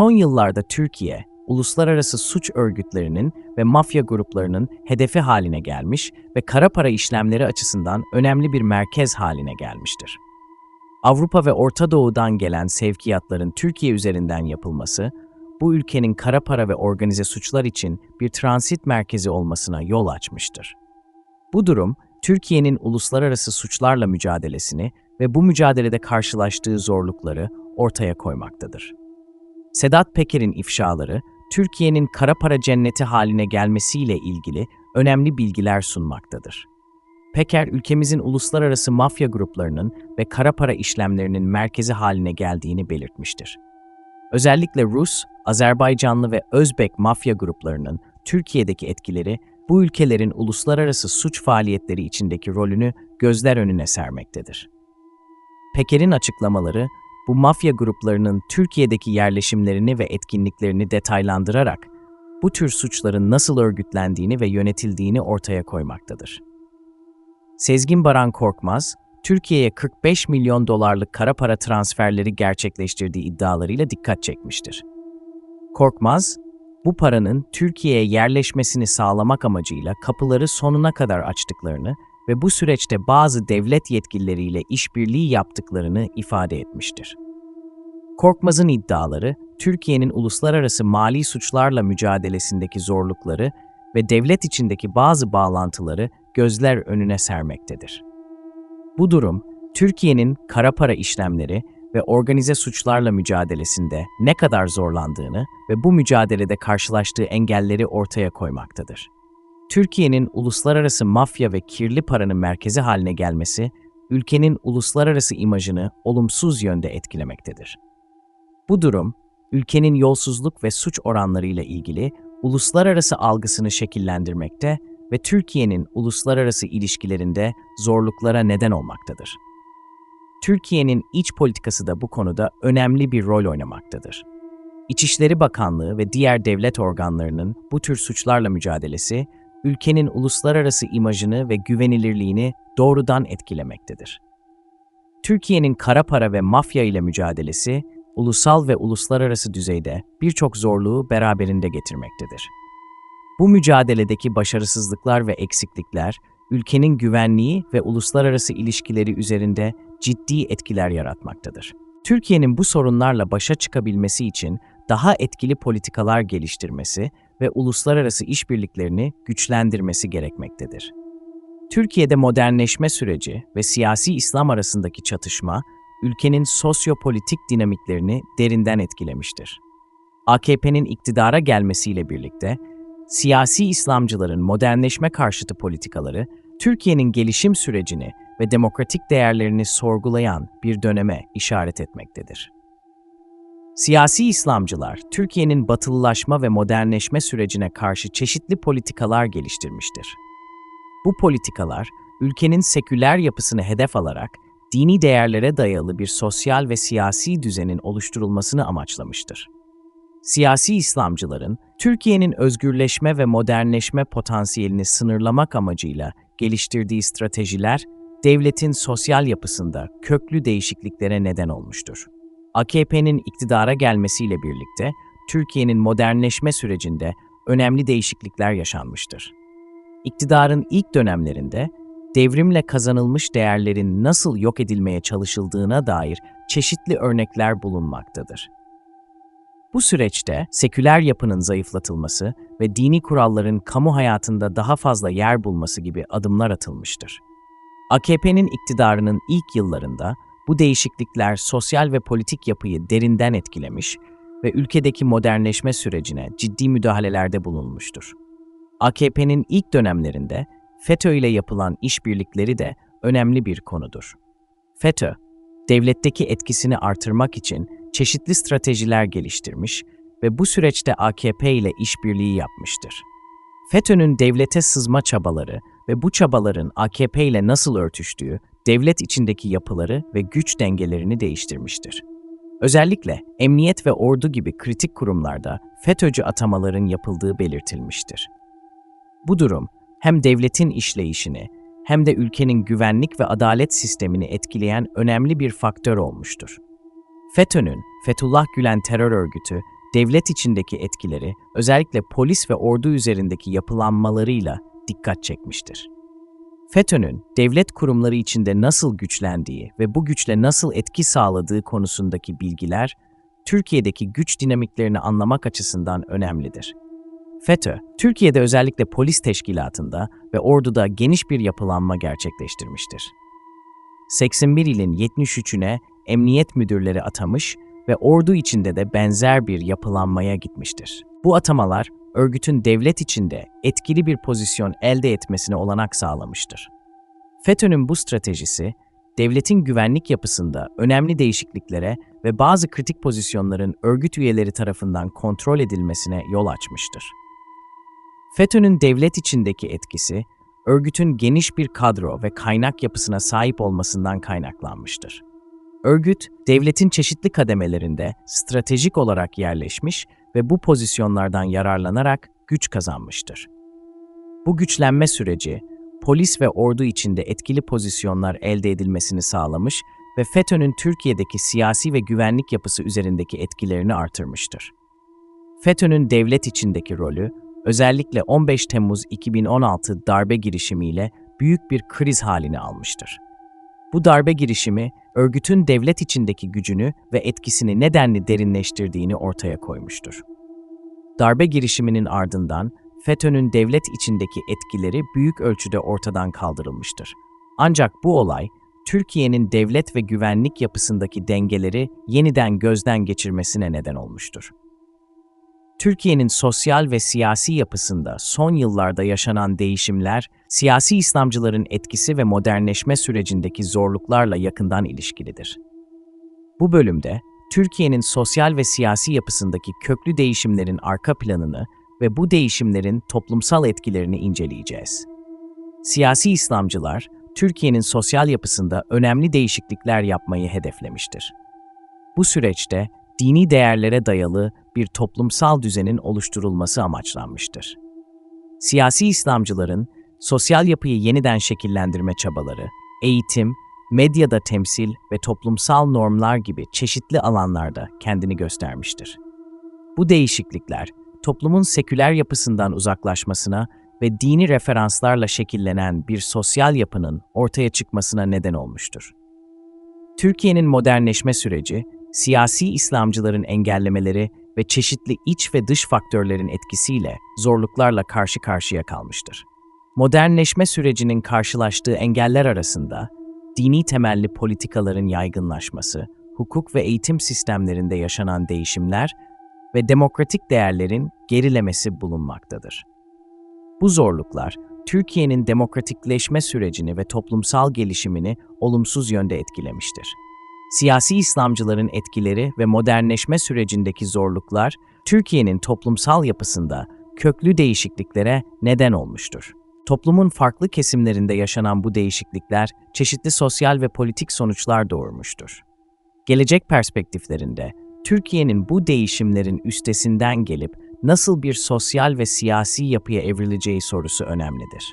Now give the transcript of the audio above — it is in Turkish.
Son yıllarda Türkiye, uluslararası suç örgütlerinin ve mafya gruplarının hedefi haline gelmiş ve kara para işlemleri açısından önemli bir merkez haline gelmiştir. Avrupa ve Orta Doğu'dan gelen sevkiyatların Türkiye üzerinden yapılması, bu ülkenin kara para ve organize suçlar için bir transit merkezi olmasına yol açmıştır. Bu durum, Türkiye'nin uluslararası suçlarla mücadelesini ve bu mücadelede karşılaştığı zorlukları ortaya koymaktadır. Sedat Peker'in ifşaları, Türkiye'nin kara para cenneti haline gelmesiyle ilgili önemli bilgiler sunmaktadır. Peker, ülkemizin uluslararası mafya gruplarının ve kara para işlemlerinin merkezi haline geldiğini belirtmiştir. Özellikle Rus, Azerbaycanlı ve Özbek mafya gruplarının Türkiye'deki etkileri bu ülkelerin uluslararası suç faaliyetleri içindeki rolünü gözler önüne sermektedir. Peker'in açıklamaları, bu mafya gruplarının Türkiye'deki yerleşimlerini ve etkinliklerini detaylandırarak bu tür suçların nasıl örgütlendiğini ve yönetildiğini ortaya koymaktadır. Sezgin Baran Korkmaz, Türkiye'ye 45 milyon dolarlık kara para transferleri gerçekleştirdiği iddialarıyla dikkat çekmiştir. Korkmaz, bu paranın Türkiye'ye yerleşmesini sağlamak amacıyla kapıları sonuna kadar açtıklarını ve bu süreçte bazı devlet yetkilileriyle işbirliği yaptıklarını ifade etmiştir. Korkmaz'ın iddiaları, Türkiye'nin uluslararası mali suçlarla mücadelesindeki zorlukları ve devlet içindeki bazı bağlantıları gözler önüne sermektedir. Bu durum, Türkiye'nin kara para işlemleri ve organize suçlarla mücadelesinde ne kadar zorlandığını ve bu mücadelede karşılaştığı engelleri ortaya koymaktadır. Türkiye'nin uluslararası mafya ve kirli paranın merkezi haline gelmesi, ülkenin uluslararası imajını olumsuz yönde etkilemektedir. Bu durum, ülkenin yolsuzluk ve suç oranlarıyla ilgili uluslararası algısını şekillendirmekte ve Türkiye'nin uluslararası ilişkilerinde zorluklara neden olmaktadır. Türkiye'nin iç politikası da bu konuda önemli bir rol oynamaktadır. İçişleri Bakanlığı ve diğer devlet organlarının bu tür suçlarla mücadelesi, ülkenin uluslararası imajını ve güvenilirliğini doğrudan etkilemektedir. Türkiye'nin kara para ve mafya ile mücadelesi, ulusal ve uluslararası düzeyde birçok zorluğu beraberinde getirmektedir. Bu mücadeledeki başarısızlıklar ve eksiklikler, ülkenin güvenliği ve uluslararası ilişkileri üzerinde ciddi etkiler yaratmaktadır. Türkiye'nin bu sorunlarla başa çıkabilmesi için daha etkili politikalar geliştirmesi ve uluslararası işbirliklerini güçlendirmesi gerekmektedir. Türkiye'de modernleşme süreci ve siyasi İslam arasındaki çatışma, ülkenin sosyopolitik dinamiklerini derinden etkilemiştir. AKP'nin iktidara gelmesiyle birlikte, siyasi İslamcıların modernleşme karşıtı politikaları, Türkiye'nin gelişim sürecini ve demokratik değerlerini sorgulayan bir döneme işaret etmektedir. Siyasi İslamcılar, Türkiye'nin batılılaşma ve modernleşme sürecine karşı çeşitli politikalar geliştirmiştir. Bu politikalar, ülkenin seküler yapısını hedef alarak dini değerlere dayalı bir sosyal ve siyasi düzenin oluşturulmasını amaçlamıştır. Siyasi İslamcıların, Türkiye'nin özgürleşme ve modernleşme potansiyelini sınırlamak amacıyla geliştirdiği stratejiler, devletin sosyal yapısında köklü değişikliklere neden olmuştur. AKP'nin iktidara gelmesiyle birlikte Türkiye'nin modernleşme sürecinde önemli değişiklikler yaşanmıştır. İktidarın ilk dönemlerinde devrimle kazanılmış değerlerin nasıl yok edilmeye çalışıldığına dair çeşitli örnekler bulunmaktadır. Bu süreçte seküler yapının zayıflatılması ve dini kuralların kamu hayatında daha fazla yer bulması gibi adımlar atılmıştır. AKP'nin iktidarının ilk yıllarında bu değişiklikler sosyal ve politik yapıyı derinden etkilemiş ve ülkedeki modernleşme sürecine ciddi müdahalelerde bulunmuştur. AKP'nin ilk dönemlerinde FETÖ ile yapılan işbirlikleri de önemli bir konudur. FETÖ, devletteki etkisini artırmak için çeşitli stratejiler geliştirmiş ve bu süreçte AKP ile işbirliği yapmıştır. FETÖ'nün devlete sızma çabaları ve bu çabaların AKP ile nasıl örtüştüğü, devlet içindeki yapıları ve güç dengelerini değiştirmiştir. Özellikle emniyet ve ordu gibi kritik kurumlarda FETÖ'cü atamaların yapıldığı belirtilmiştir. Bu durum hem devletin işleyişini hem de ülkenin güvenlik ve adalet sistemini etkileyen önemli bir faktör olmuştur. FETÖ'nün Fethullah Gülen terör örgütü devlet içindeki etkileri, özellikle polis ve ordu üzerindeki yapılanmalarıyla dikkat çekmiştir. FETÖ'nün devlet kurumları içinde nasıl güçlendiği ve bu güçle nasıl etki sağladığı konusundaki bilgiler, Türkiye'deki güç dinamiklerini anlamak açısından önemlidir. FETÖ, Türkiye'de özellikle polis teşkilatında ve orduda geniş bir yapılanma gerçekleştirmiştir. 81 ilin 73'üne emniyet müdürleri atamış ve ordu içinde de benzer bir yapılanmaya gitmiştir. Bu atamalar, örgütün devlet içinde etkili bir pozisyon elde etmesine olanak sağlamıştır. FETÖ'nün bu stratejisi, devletin güvenlik yapısında önemli değişikliklere ve bazı kritik pozisyonların örgüt üyeleri tarafından kontrol edilmesine yol açmıştır. FETÖ'nün devlet içindeki etkisi, örgütün geniş bir kadro ve kaynak yapısına sahip olmasından kaynaklanmıştır. Örgüt, devletin çeşitli kademelerinde stratejik olarak yerleşmiş ve bu pozisyonlardan yararlanarak güç kazanmıştır. Bu güçlenme süreci, polis ve ordu içinde etkili pozisyonlar elde edilmesini sağlamış ve FETÖ'nün Türkiye'deki siyasi ve güvenlik yapısı üzerindeki etkilerini artırmıştır. FETÖ'nün devlet içindeki rolü, özellikle 15 Temmuz 2016 darbe girişimiyle büyük bir kriz halini almıştır. Bu darbe girişimi, örgütün devlet içindeki gücünü ve etkisini nedenli derinleştirdiğini ortaya koymuştur. Darbe girişiminin ardından FETÖ'nün devlet içindeki etkileri büyük ölçüde ortadan kaldırılmıştır. Ancak bu olay, Türkiye'nin devlet ve güvenlik yapısındaki dengeleri yeniden gözden geçirmesine neden olmuştur. Türkiye'nin sosyal ve siyasi yapısında son yıllarda yaşanan değişimler, siyasi İslamcıların etkisi ve modernleşme sürecindeki zorluklarla yakından ilişkilidir. Bu bölümde, Türkiye'nin sosyal ve siyasi yapısındaki köklü değişimlerin arka planını ve bu değişimlerin toplumsal etkilerini inceleyeceğiz. Siyasi İslamcılar, Türkiye'nin sosyal yapısında önemli değişiklikler yapmayı hedeflemiştir. Bu süreçte dini değerlere dayalı bir toplumsal düzenin oluşturulması amaçlanmıştır. Siyasi İslamcıların sosyal yapıyı yeniden şekillendirme çabaları, eğitim, medyada temsil ve toplumsal normlar gibi çeşitli alanlarda kendini göstermiştir. Bu değişiklikler, toplumun seküler yapısından uzaklaşmasına ve dini referanslarla şekillenen bir sosyal yapının ortaya çıkmasına neden olmuştur. Türkiye'nin modernleşme süreci, siyasi İslamcıların engellemeleri ve çeşitli iç ve dış faktörlerin etkisiyle zorluklarla karşı karşıya kalmıştır. Modernleşme sürecinin karşılaştığı engeller arasında dini temelli politikaların yaygınlaşması, hukuk ve eğitim sistemlerinde yaşanan değişimler ve demokratik değerlerin gerilemesi bulunmaktadır. Bu zorluklar, Türkiye'nin demokratikleşme sürecini ve toplumsal gelişimini olumsuz yönde etkilemiştir. Siyasi İslamcıların etkileri ve modernleşme sürecindeki zorluklar, Türkiye'nin toplumsal yapısında köklü değişikliklere neden olmuştur. Toplumun farklı kesimlerinde yaşanan bu değişiklikler çeşitli sosyal ve politik sonuçlar doğurmuştur. Gelecek perspektiflerinde Türkiye'nin bu değişimlerin üstesinden gelip nasıl bir sosyal ve siyasi yapıya evrileceği sorusu önemlidir.